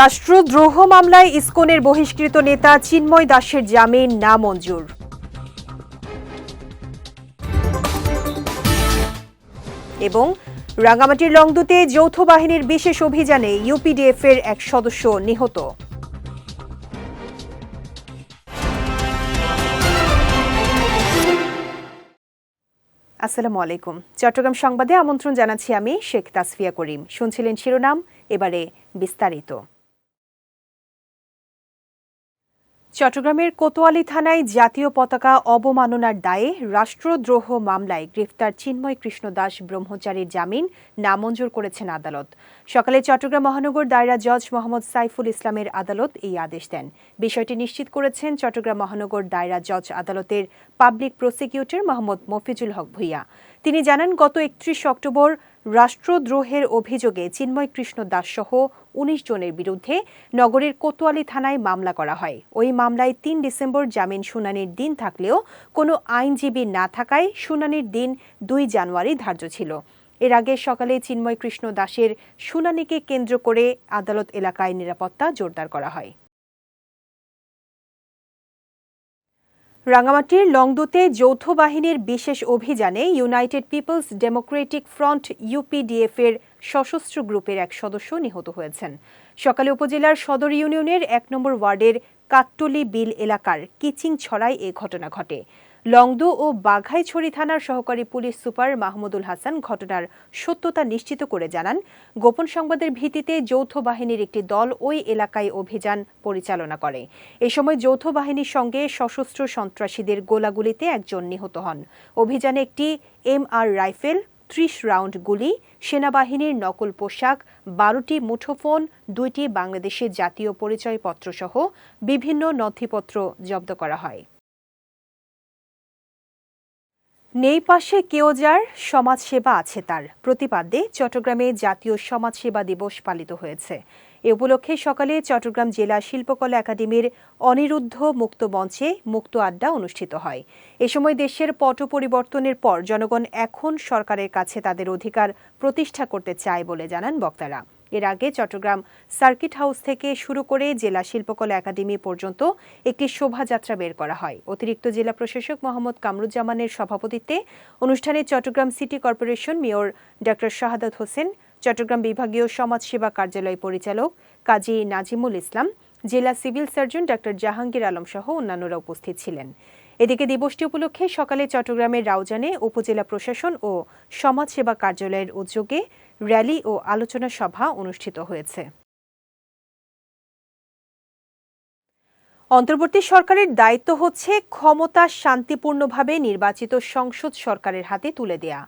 রাষ্ট্রদ্রোহ মামলায় ইসকনের বহিষ্কৃত নেতা চিন্ময় দাসের জামিন না মঞ্জুর এবং রাঙ্গামাটির লংদুতে যৌথ বাহিনীর বিশেষ অভিযানে ইউপিডিএফ এর এক সদস্য নিহত। আসসালামু আলাইকুম। চট্টগ্রাম সংবাদে আমন্ত্রণ জানাচ্ছি আমি শেখ তাসফিয়া করিম। শুনছিলেন শিরোনাম, এবারে বিস্তারিত। চট্টগ্রামের কোতোয়ালি থানায় জাতীয় পতাকা অবমাননার দায়ে রাষ্ট্রদ্রোহ মামলায় গ্রেফতার চিন্ময় কৃষ্ণ দাস ব্রহ্মচারীর জামিন নামঞ্জুর করেছেন আদালত। সকালে চট্টগ্রাম মহানগর দায়রা জজ মোহাম্মদ সাইফুল ইসলামের আদালত এই আদেশ দেন। বিষয়টি নিশ্চিত করেছেন চট্টগ্রাম মহানগর দায়রা জজ আদালতের পাবলিক প্রসিকিউটর মোহাম্মদ মফিজুল হক ভুইয়া। তিনি জানান, গত একত্রিশ অক্টোবর রাষ্ট্রদ্রোহের অভিযোগে চিন্ময় কৃষ্ণ দাস সহ উনিশ জনের বিরুদ্ধে নগরের কোতোয়ালি থানায় মামলা করা হয়। ওই মামলায় তিন ডিসেম্বর জামিন শুনানির দিন থাকলেও কোনো আইনজীবী না থাকায় শুনানির দিন দুই জানুয়ারি ধার্য ছিল। এর আগে সকালে চিন্ময় কৃষ্ণ দাসের শুনানিকে কেন্দ্র করে আদালত এলাকায় নিরাপত্তা জোরদার করা হয়। রাঙামাটির লংদুতে যৌথ বাহিনীর বিশেষ অভিযানে United Peoples Democratic Front UPDF এর সশস্ত্র গ্রুপের এক সদস্য নিহত হয়েছেন। সকালে উপজেলার সদর ইউনিয়নের এক নম্বর ওয়ার্ডের কাট্টলি বিল এলাকার কিচিং ছড়ায় এ ঘটনা ঘটে। লংদু ও বাঘাইছড়ি থানার সহকারী পুলিশ সুপার মাহমুদুল হাসান ঘটনার সত্যতা নিশ্চিত করে জানান। গোপন সংবাদের ভিত্তিতে যৌথ বাহিনীর একটি দল ওই এলাকায় অভিযান পরিচালনা করে। এ সময় যৌথ বাহিনীর সঙ্গে সশস্ত্র সন্ত্রাসীদের গোলাগুলিতে একজন নিহত হন। অভিযানে একটি এমআর রাইফেল, ত্রিশ রাউন্ড গুলি, সেনাবাহিনীর নকল পোশাক, বারোটি মুঠোফোন, দুইটি বাংলাদেশের জাতীয় পরিচয়পত্র সহ বিভিন্ন নথিপত্র জব্দ করা হয়। নেই পাশে কেউ যার সমাজসেবা আছে তার। প্রতিপাদ্যে চট্টগ্রামে জাতীয় সমাজসেবা দিবস পালিত হয়েছে। এ উপলক্ষে সকালে চট্টগ্রাম জেলা শিল্পকলা একাডেমির অনিরুদ্ধ মুক্ত মঞ্চে মুক্ত আড্ডা অনুষ্ঠিত হয়। এ সময় দেশের পট পরিবর্তনের পর জনগণ এখন সরকারের কাছে তাদের অধিকার প্রতিষ্ঠা করতে চায় বলে জানান বক্তারা। এর আগে চট্টগ্রাম সার্কিট হাউস থেকে শুরু করে জেলা শিল্পকলা একাডেমি পর্যন্ত একটি শোভাযাত্রা বের করা হয়। অতিরিক্ত জেলা প্রশাসক মোহাম্মদ কামরুজ্জামানের সভাপতিত্বে অনুষ্ঠানে Chattogram city corporation mayor doctor Shahadat Hossain, Chattogram বিভাগীয় সমাজসেবা কার্যালয় পরিচালক কাজী নাজিমুল ইসলাম, জেলা civil surgeon doctor Jahangir Alam সহ অন্যান্যরা উপস্থিত ছিলেন। এদিকে দিবসটি উপলক্ষে সকালে চট্টগ্রামের রাউজানে উপজেলা প্রশাসন ও সমাজসেবা কার্যালয়ের উদ্যোগে র্যালি ও আলোচনা সভা অনুষ্ঠিত হয়েছে। অন্তর্বর্তী সরকারের দায়িত্ব হচ্ছে ক্ষমতা শান্তিপূর্ণভাবে নির্বাচিত সংসদ সরকারের হাতে তুলে দেয়া।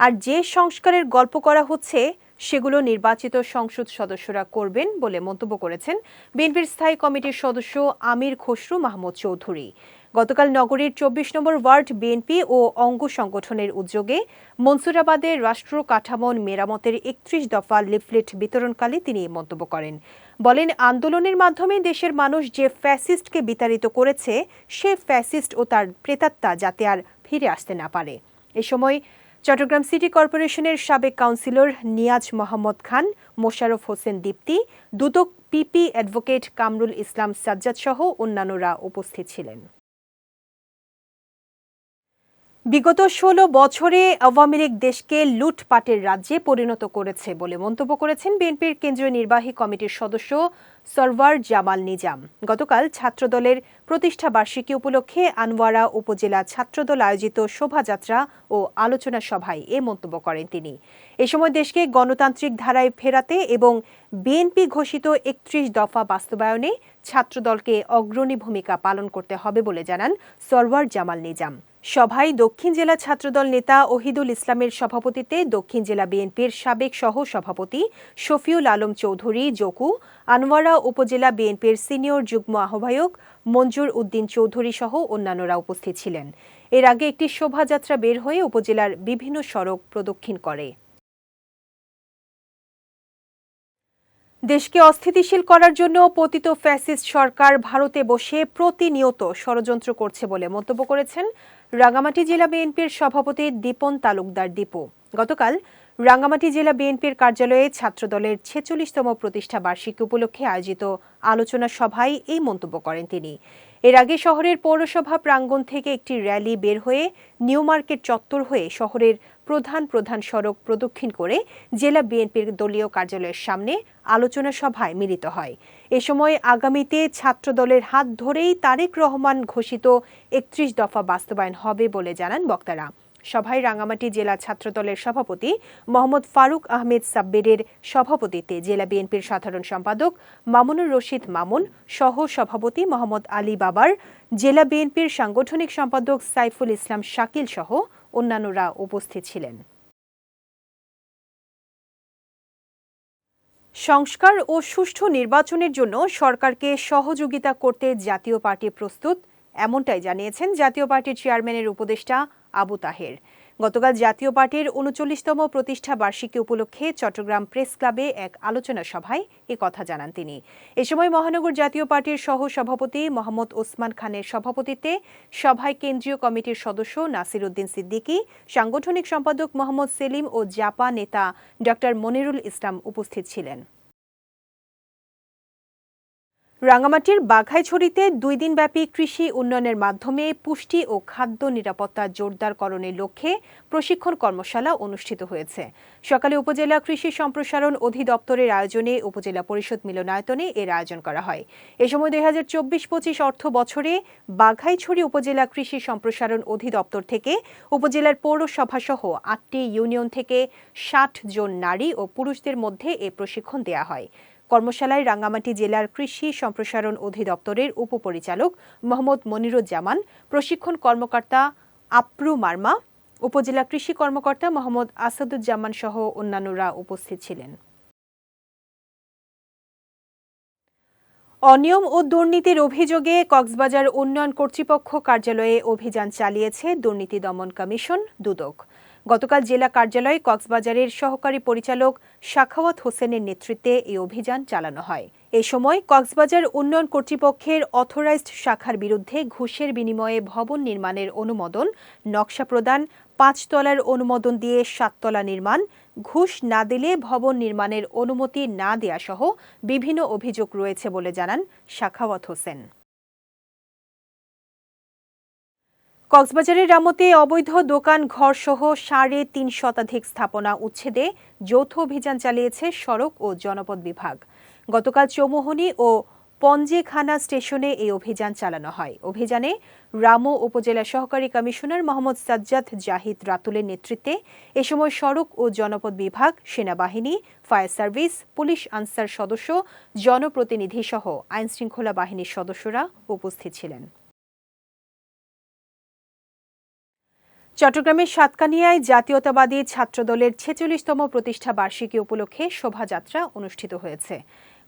আর যে সংস্কারের গল্প করা হচ্ছে, সেগুলো নির্বাচিত সংসদ সদস্যরা করবেন বলে মন্তব্য করেছেন বিএনপির স্থায়ী কমিটির সদস্য আমির খসরু মাহমুদ চৌধুরী। গতকাল নগরীর চব্বিশ নম্বর ওয়ার্ড বিএনপি ও অঙ্গ সংগঠনের উদ্যোগে মনসুরাবাদে রাষ্ট্র কাঠামোর মেরামতের একত্রিশ দফা লিফলেট বিতরণকালে তিনি এই মন্তব্য করেন। বলেন, আন্দোলনের মাধ্যমে দেশের মানুষ যে ফ্যাসিস্টকে বিতাড়িত করেছে, সে ফ্যাসিস্ট ও তার প্রেতাত্মা যাতে আর ফিরে আসতে না পারে। এ সময় চট্টগ্রাম সিটি কর্পোরেশনের সাবেক councillor Niaz Mohammad Khan Mosharraf Hossain Dipti, Dudok PP advocate Kamrul Islam Sajjad সহ অন্যান্যরা উপস্থিত ছিলেন। বিগত ষোলো বছরে আওয়ামী লীগ দেশকে লুটপাটের রাজ্যে পরিণত করেছে বলে মন্তব্য করেছেন বিএনপির কেন্দ্রীয় নির্বাহী কমিটির সদস্য সরওয়ার জামাল নিজাম। গতকাল ছাত্রদলের প্রতিষ্ঠা বার্ষিকী উপলক্ষে আনোয়ারা উপজেলা ছাত্রদল আয়োজিত শোভাযাত্রা ও আলোচনা সভায় এ মন্তব্য করেন তিনি। এ সময় দেশকে গণতান্ত্রিক ধারায় ফেরাতে এবং বিএনপি ঘোষিত একত্রিশ দফা বাস্তবায়নে ছাত্রদলকে অগ্রণী ভূমিকা পালন করতে হবে বলে জানান সরওয়ার জামাল নিজাম। সভায় দক্ষিণ জেলা ছাত্রদল নেতা ওহিদুল ইসলামের সভাপতিত্বে দক্ষিণ জেলা বিএনপির সাবেক সহ সভাপতি শফিউল আলম চৌধুরী, জকু, আনোয়ারা উপজেলা বিএনপির সিনিয়র যুগ্ম আহ্বায়ক মঞ্জুর উদ্দিন চৌধুরী সহ অন্যান্যরা উপস্থিত ছিলেন। এর আগে একটি শোভাযাত্রা বের হয়ে উপজেলার বিভিন্ন সড়ক প্রদক্ষিণ করে। দেশকে অস্থিতিশীল করার জন্য পতিত ফ্যাসিস্ট সরকার ভারতে বসে প্রতিনিয়ত ষড়যন্ত্র করছে বলে মন্তব্য করেছেন রাঙামাটি জেলা বিএনপির সভাপতি দীপন তালুকদার দীপু। গতকাল রাঙ্গামাটি জেলা বিএনপির কার্যালয়ে ছাত্রদলের ছেচল্লিশতম প্রতিষ্ঠা বার্ষিকী উপলক্ষে আয়োজিত আলোচনা সভায় এই মন্তব্য করেন তিনি। এর আগে শহরের পৌরসভা প্রাঙ্গণ থেকে একটি র্যালি বের হয়ে নিউ মার্কেট চত্বর হয়ে শহরের প্রধান প্রধান সড়ক প্রদক্ষিণ করে জেলা বিএনপির দলীয় কার্যালয়ের সামনে আলোচনা সভায় মিলিত হয়। এ সময় আগামীতে ছাত্রদলের হাত ধরেই তারেক রহমান ঘোষিত একত্রিশ দফা বাস্তবায়ন হবে বলে জানান বক্তারা। সভায় রাঙামাটি জেলা ছাত্রদলের সভাপতি মোহাম্মদ ফারুক আহমেদ সাব্বিরের সভাপতিত্বে জেলা বিএনপির সাধারণ সম্পাদক মামুনুর রশিদ মামুন সহ সভাপতি মোহাম্মদ আলী বাবার, জেলা বিএনপির সাংগঠনিক সম্পাদক সাইফুল ইসলাম শাকিল সহ অন্যান্যরা উপস্থিত ছিলেন। সংস্কার ও সুষ্ঠু নির্বাচনের জন্য সরকারকে সহযোগিতা করতে জাতীয় পার্টি প্রস্তুত, এমনটাই জানিয়েছেন জাতীয় পার্টির চেয়ারম্যানের উপদেষ্টা আবু তাহের। গতকাল জাতীয় পার্টির উনচল্লিশতম প্রতিষ্ঠা বার্ষিকী উপলক্ষে চট্টগ্রাম প্রেস ক্লাবে এক আলোচনা সভায় এ কথা জানান তিনি। এ সময় মহানগর জাতীয় পার্টির সহ সভাপতি মোহাম্মদ ওসমান খানের সভাপতিত্বে সভায় কেন্দ্রীয় কমিটির সদস্য নাসির উদ্দিন সিদ্দিকী, সাংগঠনিক সম্পাদক মোহাম্মদ সেলিম ও জাপা নেতা ড মনিরুল ইসলাম উপস্থিত ছিলেন। রাঙ্গামাটির বাঘাইছড়িতে দুই দিনব্যাপী কৃষি উন্নয়নের মাধ্যমে পুষ্টি ও খাদ্য নিরাপত্তা জোরদারকরণের লক্ষ্যে প্রশিক্ষণ কর্মশালা অনুষ্ঠিত হয়েছে। সকালে উপজেলা কৃষি সম্প্রসারণ অধিদপ্তরের আয়োজনে উপজেলা পরিষদ মিলনায়তনে এর আয়োজন করা হয়। এ সময় দুই হাজার চব্বিশ পঁচিশ অর্থ বছরে বাঘাইছড়ি উপজেলা কৃষি সম্প্রসারণ অধিদপ্তর থেকে উপজেলার পৌরসভা সহ আটটি ইউনিয়ন থেকে ষাট জন নারী ও পুরুষদের মধ্যে এ প্রশিক্ষণ দেওয়া হয়। কর্মশালায় রাঙ্গামাটি জেলার কৃষি সম্প্রসারণ অধিদপ্তরের উপপরিচালক মোহাম্মদ মনিরুজ্জামান, প্রশিক্ষণ কর্মকর্তা আপ্রু মার্মা, উপজেলা কৃষি কর্মকর্তা মোহাম্মদ আসাদুজ্জামান সহ অন্যান্যরা উপস্থিত ছিলেন। অনিয়ম ও দুর্নীতির অভিযোগে কক্সবাজার উন্নয়ন কর্তৃপক্ষ কার্যালয়ে অভিযান চালিয়েছে দুর্নীতি দমন কমিশন, দুদক। গতকাল জেলা কার্যালয়ে কক্সবাজারের সহকারী পরিচালক শাখাওয়াত হোসেনের নেতৃত্বে এই অভিযান চালানো হয়। এ সময় কক্সবাজার উন্নয়ন কর্তৃপক্ষের অথরাইজড শাখার বিরুদ্ধে ঘুষের বিনিময়ে ভবন নির্মাণের অনুমোদন, নকশা প্রদান, পাঁচতলার অনুমোদন দিয়ে সাততলা নির্মাণ, ঘুষ না দিলে ভবন নির্মাণের অনুমতি না দেয়া সহ বিভিন্ন অভিযোগ রয়েছে বলে জানান শাখাওয়াত হোসেন। কক্সবাজারের রামতে অবৈধ দোকান, ঘরসহ সাড়ে তিন শতাধিক স্থাপনা উচ্ছেদে যৌথ অভিযান চালিয়েছে সড়ক ও জনপদ বিভাগ। গতকাল চৌমোহনী ও পঞ্জেখানা স্টেশনে এই অভিযান চালানো হয়। অভিযানে রামো উপজেলা সহকারী কমিশনার মোহাম্মদ সাজ্জাদ জাহিদ রাতুলের নেতৃত্বে এ সময় সড়ক ও জনপদ বিভাগ, সেনাবাহিনী, ফায়ার সার্ভিস, পুলিশ আনসার সদস্য, জনপ্রতিনিধি সহ আইনশৃঙ্খলা বাহিনীর সদস্যরা উপস্থিত ছিলেন। চট্টগ্রামের সাতকানিয়ায় জাতীয়তাবাদী ছাত্রদলের ছেচল্লিশতম প্রতিষ্ঠা বার্ষিকী উপলক্ষে শোভাযাত্রা অনুষ্ঠিত হয়েছে।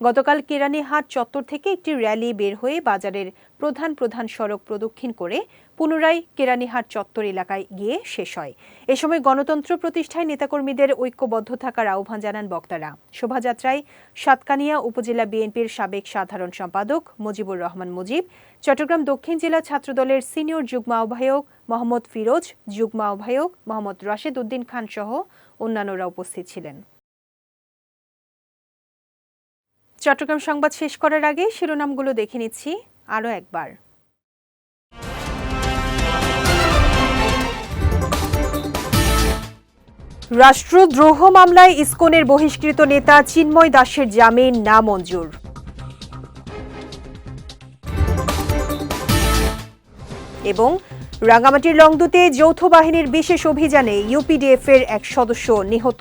গতকাল কেরানীহাট চত্বর থেকে একটি র্যালি বের হয়ে বাজারের প্রধান প্রধান সড়ক প্রদক্ষিণ করে পুনরায় কেরানীহাট চত্বর এলাকায় গিয়ে শেষ হয়। এ সময় গণতন্ত্র প্রতিষ্ঠায় নেতাকর্মীদের ঐক্যবদ্ধ থাকার আহ্বান জানান বক্তারা। শোভাযাত্রায় সাতকানিয়া উপজেলা বিএনপির সাবেক সাধারণ সম্পাদক মুজিবুর রহমান মুজিব, চট্টগ্রাম দক্ষিণ জেলা ছাত্রদলের সিনিয়র যুগ্ম আহ্বায়ক মোহাম্মদ ফিরোজ, যুগ্ম আহ্বায়ক মোহাম্মদ রাশেদ উদ্দিন খান সহ অন্যান্যরা উপস্থিত ছিলেন। চট্টগ্রাম সংবাদ শেষ করার আগে শিরোনামগুলো দেখে নিচ্ছি আরও একবার। রাষ্ট্রদ্রোহ মামলায় ইসকনের বহিষ্কৃত নেতা চিন্ময় দাসের জামিন না মঞ্জুর এবং রাঙ্গামাটির লংদুতে যৌথ বাহিনীর বিশেষ অভিযানে ইউপিডিএফ এর এক সদস্য নিহত।